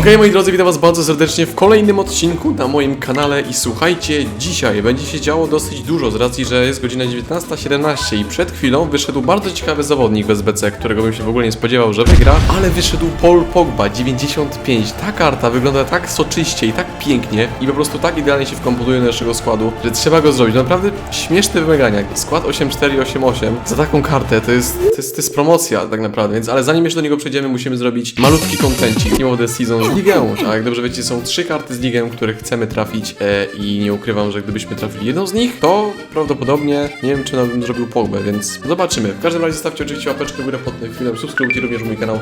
Okej, moi drodzy, witam was bardzo serdecznie w kolejnym odcinku na moim kanale i słuchajcie, dzisiaj będzie się działo dosyć dużo z racji, że jest godzina 19.17 i przed chwilą wyszedł bardzo ciekawy zawodnik bez BC, którego bym się w ogóle nie spodziewał, że wygra, ale wyszedł Paul Pogba 95. Ta karta wygląda tak soczyście i tak pięknie i po prostu tak idealnie się wkomponuje do naszego składu, że trzeba go zrobić. Naprawdę śmieszne wymagania. Skład 8-4 i 8-8 za taką kartę to jest, to jest, to jest promocja tak naprawdę, więc ale zanim jeszcze do niego przejdziemy, musimy zrobić malutki kontencik of the Season z Ligę. Tak, jak dobrze wiecie, są trzy karty z Ligę, które chcemy trafić e, i nie ukrywam, że gdybyśmy trafili jedną z nich, to prawdopodobnie nie wiem, czy nawet bym zrobił Pogbę, więc zobaczymy. W każdym razie zostawcie oczywiście łapeczkę w górę pod tym filmem, subskrybujcie również mój kanał.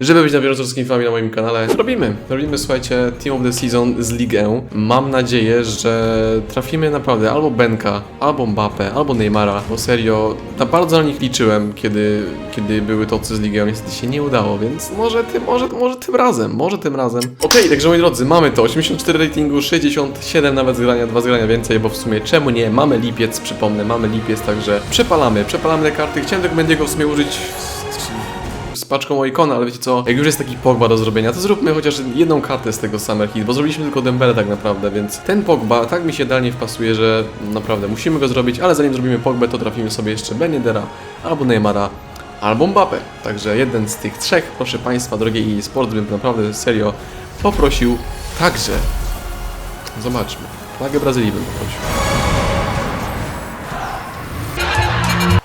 Żeby być na bieżąco z wszystkimi filmami na moim kanale, robimy. Robimy, słuchajcie, Team of the Season z Ligę. Mam nadzieję, że trafimy naprawdę albo Benka, albo Mbappe, albo Neymara, bo serio, na bardzo na nich liczyłem, kiedy, kiedy były tocy z Ligą. Niestety się nie udało, więc może tym, może, może tym razem, może tym razem. Okej, także moi drodzy, mamy to. 84 ratingu, 67 nawet zgrania, dwa zgrania więcej, bo w sumie czemu nie? Mamy lipiec, przypomnę, mamy lipiec, także przepalamy, przepalamy te karty. Chciałem tego Mendiego w sumie użyć z paczką o ikona, ale wiecie co, jak już jest taki Pogba do zrobienia, to zróbmy chociaż jedną kartę z tego Summer Heat, bo zrobiliśmy tylko Dembele tak naprawdę, więc ten Pogba tak mi się idealnie wpasuje, że naprawdę musimy go zrobić, ale zanim zrobimy Pogbę, to trafimy sobie jeszcze Benedera, albo Neymara, albo Mbappe. Także jeden z tych trzech, proszę Państwa, drogie i sport, bym naprawdę serio poprosił także. Zobaczmy. Flagę Brazylii bym poprosił.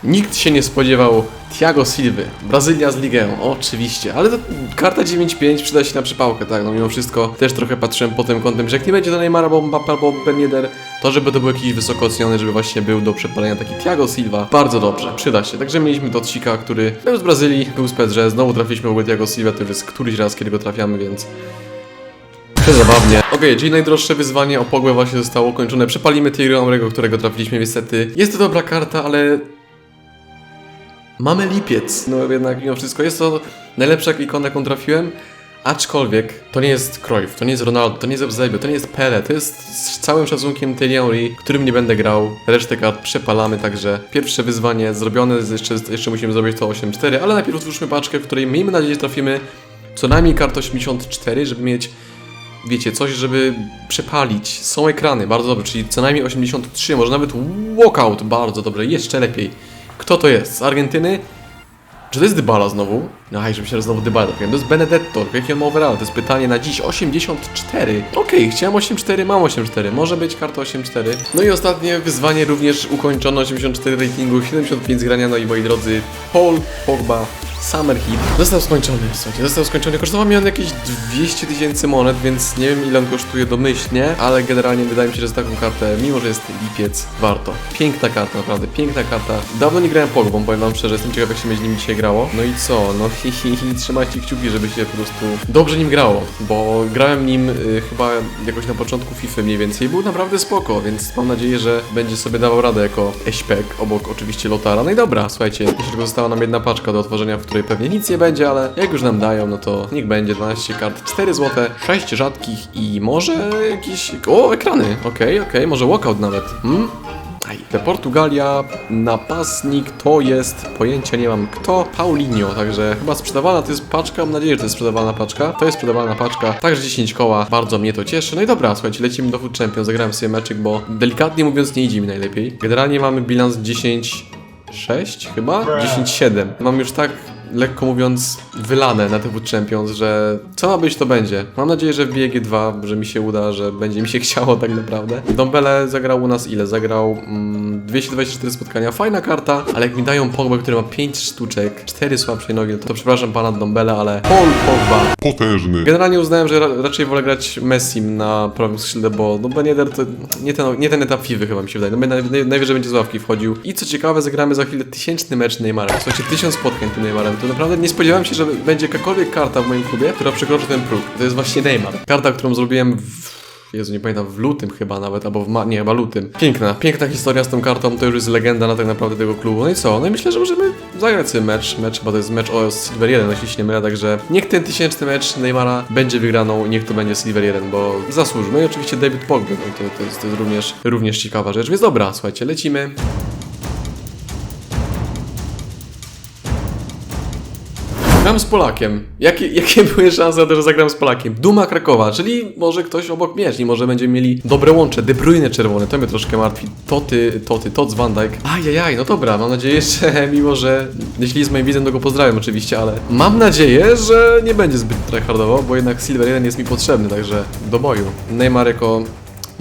Nikt się nie spodziewał Thiago Silva, Brazylia z Ligę, oczywiście, ale to karta 9-5 przyda się na przypałkę, tak, no mimo wszystko też trochę patrzyłem pod tym kątem, że jak nie będzie to Neymara, albo Mbappe, albo Ben Yedder, to żeby to był jakiś wysoko oceniony, żeby właśnie był do przepalenia taki Thiago Silva, bardzo dobrze, przyda się, także mieliśmy Dotcika, który był z Brazylii, był z PSG, znowu trafiliśmy w ogóle Thiago Silva, to już jest któryś raz, kiedy go trafiamy, więc zabawnie. Okej, czyli najdroższe wyzwanie o Pogłę właśnie zostało ukończone. Przepalimy Thierry Henry'ego, którego trafiliśmy niestety. Jest to dobra karta, ale Mamy lipiec. No jednak mimo wszystko jest to najlepsza ikona, jaką trafiłem. Aczkolwiek to nie jest Cruyff, to nie jest Ronaldo, to nie jest Eusebio, to nie jest Pele, to jest z całym szacunkiem Thierry którym nie będę grał. Resztę kart przepalamy, także pierwsze wyzwanie zrobione, jeszcze, jeszcze musimy zrobić to 8-4, ale najpierw otwórzmy paczkę, w której miejmy nadzieję, trafimy co najmniej kart 84, żeby mieć wiecie, coś, żeby przepalić. Są ekrany, bardzo dobre, czyli co najmniej 83, może nawet walkout, bardzo dobre, jeszcze lepiej. Kto to jest? Z Argentyny? Czy to jest Dybala znowu? Aj, żeby się znowu Dybala trafiłem. To jest Benedetto. Jaki on ma overall? To jest pytanie na dziś. 84. Okej, chciałem 84, mam 84. Może być karta 84. No i ostatnie wyzwanie również ukończono. 84 ratingu, 75 zgrania. No i moi drodzy, Paul Pogba Summer Heat został skończony, słuchajcie, został skończony. Kosztował mi on jakieś 200 tysięcy monet, więc nie wiem ile on kosztuje domyślnie, ale generalnie wydaje mi się, że za taką kartę, mimo że jest lipiec, warto. Piękna karta, naprawdę, piękna karta. Dawno nie grałem Pogbą, powiem wam szczerze, jestem ciekaw jak się będzie nim dzisiaj grało. No i co, no hi, hi, hi, trzymajcie kciuki, żeby się po prostu dobrze nim grało, bo grałem nim y, chyba jakoś na początku FIFA mniej więcej, był naprawdę spoko, więc mam nadzieję, że będzie sobie dawał radę jako eśpek, obok oczywiście Lotara. No i dobra, słuchajcie, jeszcze tylko została nam jedna paczka do otworzenia, w której pewnie nic nie będzie, ale jak już nam dają, no to niech będzie 12 kart, 4 złote, 6 rzadkich i może jakieś... O, ekrany! Okej, okej, może walkout nawet. Hmm? Aj, te Portugalia, napastnik to jest, pojęcia nie mam kto, Paulinho, także chyba sprzedawana to jest paczka, mam nadzieję, że to jest sprzedawana paczka, to jest sprzedawana paczka, także 10 koła, bardzo mnie to cieszy, no i dobra, słuchajcie, lecimy do Food Champion, zagrałem sobie meczyk, bo delikatnie mówiąc nie idzie mi najlepiej, generalnie mamy bilans 10... 6 chyba? 10-7. Mam już tak lekko mówiąc, wylane na Food Champions, że co ma być, to będzie. Mam nadzieję, że w BG2, że mi się uda, że będzie mi się chciało tak naprawdę. Dombele zagrał u nas ile? Zagrał mm, 224 spotkania, fajna karta, ale jak mi dają Pogba, który ma 5 sztuczek, 4 słabsze nogi, to, to przepraszam pana Dombele, ale Paul Pogba. potężny. Generalnie uznałem, że ra raczej wolę grać Messim na prawym skrzydle, bo no Ben Yedder to nie ten, nie ten etap FIFA chyba mi się wydaje. No, naj, naj, najwyżej będzie z ławki wchodził. I co ciekawe, zagramy za chwilę tysięczny mecz Neymarem. Słuchajcie, tysiąc spotkań tym Neymarem. To naprawdę nie spodziewałem się, że będzie jakakolwiek karta w moim klubie, która przekroczy ten próg. To jest właśnie Neymar. Karta, którą zrobiłem w... Jezu, nie pamiętam, w lutym chyba nawet, albo w ma... nie, chyba lutym. Piękna, piękna historia z tą kartą, to już jest legenda na tak naprawdę tego klubu. No i co? No i myślę, że możemy zagrać sobie mecz, mecz, bo to jest mecz o Silver 1, jeśli się nie mylę, także niech ten tysięczny mecz Neymara będzie wygraną i niech to będzie Silver 1, bo zasłużył. No i oczywiście David Pogba, no to, to, jest, to jest również, również ciekawa rzecz, więc dobra, słuchajcie, lecimy. Gram z Polakiem. Jakie, jakie były szanse że zagram z Polakiem? Duma Krakowa, czyli może ktoś obok mnie, czyli może będziemy mieli dobre łącze. De Bruyne czerwone, to mnie troszkę martwi. Toty, Toty, Tots Van Dijk. Ajajaj, no dobra, mam nadzieję, że mimo, że jeśli jest moim widzem, to go pozdrawiam oczywiście, ale mam nadzieję, że nie będzie zbyt tryhardowo, bo jednak Silver 1 jest mi potrzebny, także do boju. Neymar jako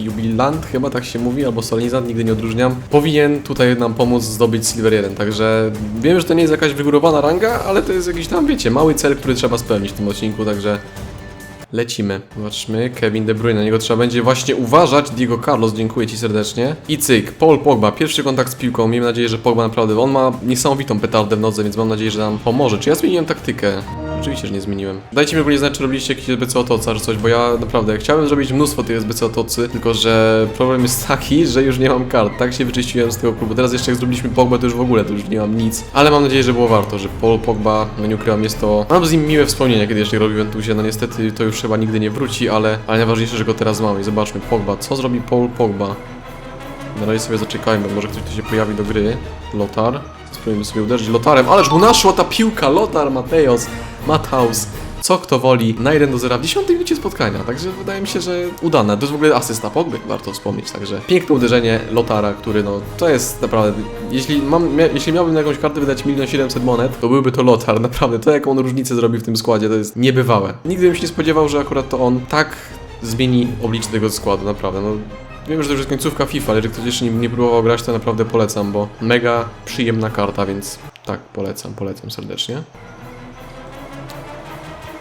Jubilant, chyba tak się mówi, albo Solenizant, nigdy nie odróżniam, powinien tutaj nam pomóc zdobyć Silver 1, także wiem, że to nie jest jakaś wygórowana ranga, ale to jest jakiś tam, wiecie, mały cel, który trzeba spełnić w tym odcinku, także lecimy. Zobaczmy, Kevin De Bruyne, na niego trzeba będzie właśnie uważać, Diego Carlos, dziękuję Ci serdecznie. I cyk, Paul Pogba, pierwszy kontakt z piłką, miejmy nadzieję, że Pogba naprawdę, on ma niesamowitą petardę w nodze, więc mam nadzieję, że nam pomoże. Czy ja zmieniłem taktykę? Oczywiście, że nie zmieniłem. Dajcie mi ogólnie znać, czy robiliście jakieś SBC otoca, czy coś, bo ja naprawdę chciałem zrobić mnóstwo tych SBC otocy, tylko że problem jest taki, że już nie mam kart. Tak się wyczyściłem z tego klubu. Teraz jeszcze jak zrobiliśmy Pogba, to już w ogóle, to już nie mam nic. Ale mam nadzieję, że było warto, że Paul Pogba, no nie ukrywam, jest to... Mam z nim miłe wspomnienia, kiedy jeszcze robił w Juventusie. No niestety to już chyba nigdy nie wróci, ale, ale najważniejsze, że go teraz mamy. I zobaczmy, Pogba. Co zrobi Paul Pogba? Na razie sobie zaczekajmy, może ktoś tu się pojawi do gry. Lotar. Spróbujmy sobie uderzyć Lotarem, ależ mu naszła ta piłka! Lotar, Mateusz, Mathaus. Co kto woli na 1 do 0 w 10 minucie spotkania, także wydaje mi się, że udane. To jest w ogóle asysta Pogby, warto wspomnieć, także piękne uderzenie Lotara, który no, to jest naprawdę, jeśli, mam, mia, jeśli miałbym na jakąś kartę wydać 1 700 monet, to byłby to Lotar, naprawdę, to jaką on różnicę zrobi w tym składzie, to jest niebywałe. Nigdy bym się nie spodziewał, że akurat to on tak zmieni oblicze tego składu, naprawdę, no Wiem, że to już jest końcówka FIFA, ale jeżeli ktoś jeszcze nie, próbował grać, to naprawdę polecam, bo mega przyjemna karta, więc tak, polecam, polecam serdecznie.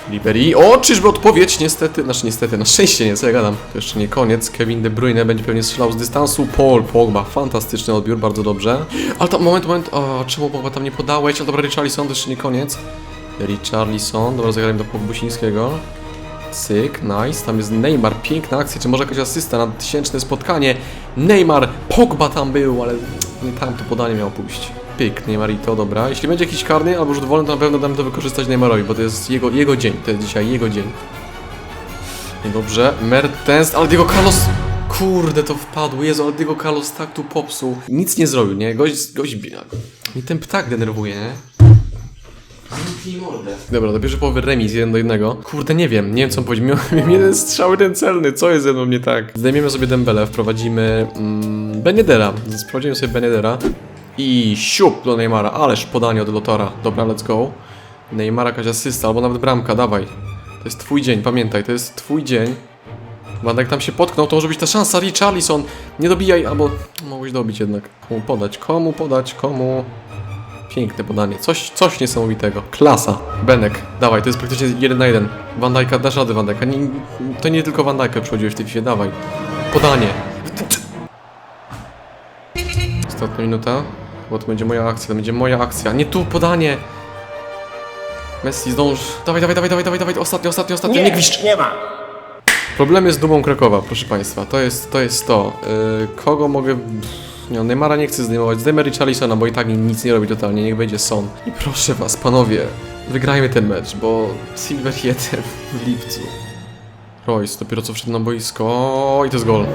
Liberi. O, czyżby odpowiedź? Niestety, znaczy niestety, na szczęście nie, co ja gadam. To jeszcze nie koniec. Kevin De Bruyne będzie pewnie strzelał z dystansu. Paul Pogba, fantastyczny odbiór, bardzo dobrze. Ale to, moment, moment, o, czemu Pogba tam nie podałeś? A dobra, Richarlison, to jeszcze nie koniec. Richarlison, dobra, zagrałem do Pogbusińskiego. Cyk, nice, tam jest Neymar, piękna akcja, czy może jakaś asysta na tysięczne spotkanie. Neymar, Pogba tam był, ale nie tam to podanie miał pójść. Pyk, Neymarito, dobra. Jeśli będzie jakiś karny albo rzut wolny, to na pewno damy to wykorzystać Neymarowi, bo to jest jego, jego dzień, to jest dzisiaj jego dzień. Dobrze, Mertens, ale Diego Carlos... Kurde, to wpadło, Jezu, ale Diego Carlos tak tu popsuł. Nic nie zrobił, nie? Gość, gość... Mi ten ptak denerwuje, nie? Dobra, do pierwszej połowy remis, jeden do jednego. Kurde, nie wiem, nie wiem co on powiedział. Miałem jeden strzał, jeden celny, co jest ze mną nie tak? Zdejmiemy sobie Dembele, wprowadzimy mm, Benedera. Wprowadzimy sobie Benedera. I siup do Neymara, ależ podanie od Lotora. Dobra, let's go. Neymara jakaś asysta, albo nawet bramka, dawaj. To jest twój dzień, pamiętaj, to jest twój dzień. Bo jak tam się potknął, to może być ta szansa, Richarlison. Nie dobijaj, albo mogłeś dobić jednak. Komu podać, komu podać, komu... Piękne podanie, coś, coś niesamowitego. Klasa. Benek, dawaj, to jest praktycznie jeden na jeden. Van Dijk'a, dasz radę Van Dijk'a. Nie, to nie tylko Van Dijk'a przychodziłeś w tej FIFA, dawaj. Podanie. Ostatnia minuta. Bo to będzie moja akcja, to będzie moja akcja. Nie tu, podanie! Messi, zdąż. Dawaj, dawaj, dawaj, dawaj, dawaj, dawaj. Ostatnio, ostatnio, ostatnio. Nie, nie gwiszcz. nie ma. Problemy z dumą Krakowa, proszę Państwa. To jest to. Jest to. Yy, kogo mogę... Nie, Neymara nie chcę zdejmować. Zdejmę Richarlisona, bo i tak nic nie robi totalnie. Niech będzie Son. I proszę Was, panowie, wygrajmy ten mecz, bo Silver 1 w lipcu. Royce dopiero co wszedł na boisko. I to jest gol.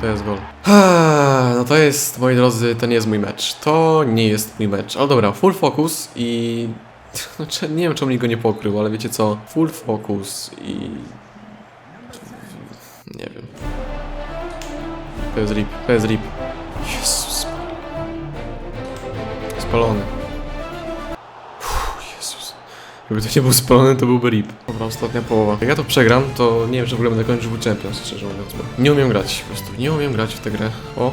To jest gol. Ah, No to jest, moi drodzy, to nie jest mój mecz. To nie jest mój mecz. Ale dobra, full focus i... Znaczy, nie wiem, czemu nikt go nie pokrył, ale wiecie co? Full focus i... Nie wiem. To jest rip, to jest rip. Jezus. Spalony. Jezus. Gdyby to nie był spalony, to byłby rip. Dobra, ostatnia połowa. Jak ja to przegram, to nie wiem, czy w ogóle będę kończył Champions, szczerze mówiąc. Bo nie umiem grać, po prostu. Nie umiem grać w tę grę. O.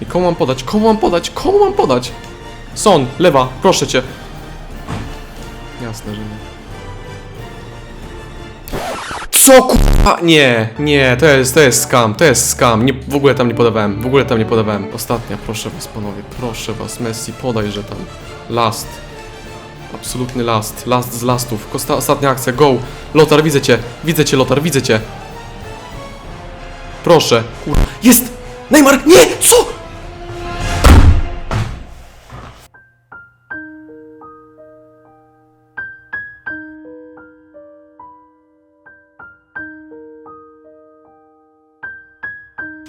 I komu mam podać? Komu mam podać? Komu mam podać? Son, lewa, proszę cię. Jasne, że nie. Co kurwa? Nie, nie, to jest, to jest scam, to jest scam. Nie, w ogóle tam nie podawałem, w ogóle tam nie podawałem. Ostatnia, proszę was panowie, proszę was, Messi, podaj, że tam. Last. Absolutny last, last z lastów. Kosta, ostatnia akcja, go. Lotar, widzę cię, widzę cię, Lotar, widzę cię. Proszę, kurwa. Jest! Neymar, nie! Co?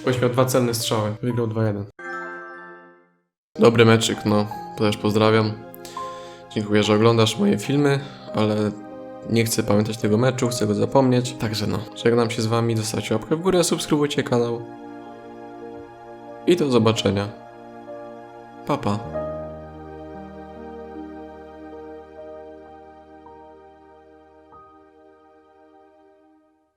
Ktoś miał dwa celne strzały. Wygrał 2-1. Dobry meczyk, no. Też pozdrawiam. Dziękuję, że oglądasz moje filmy, ale nie chcę pamiętać tego meczu, chcę go zapomnieć. Także no, żegnam się z wami, zostawcie łapkę w górę, subskrybujcie kanał. I do zobaczenia. Pa, pa.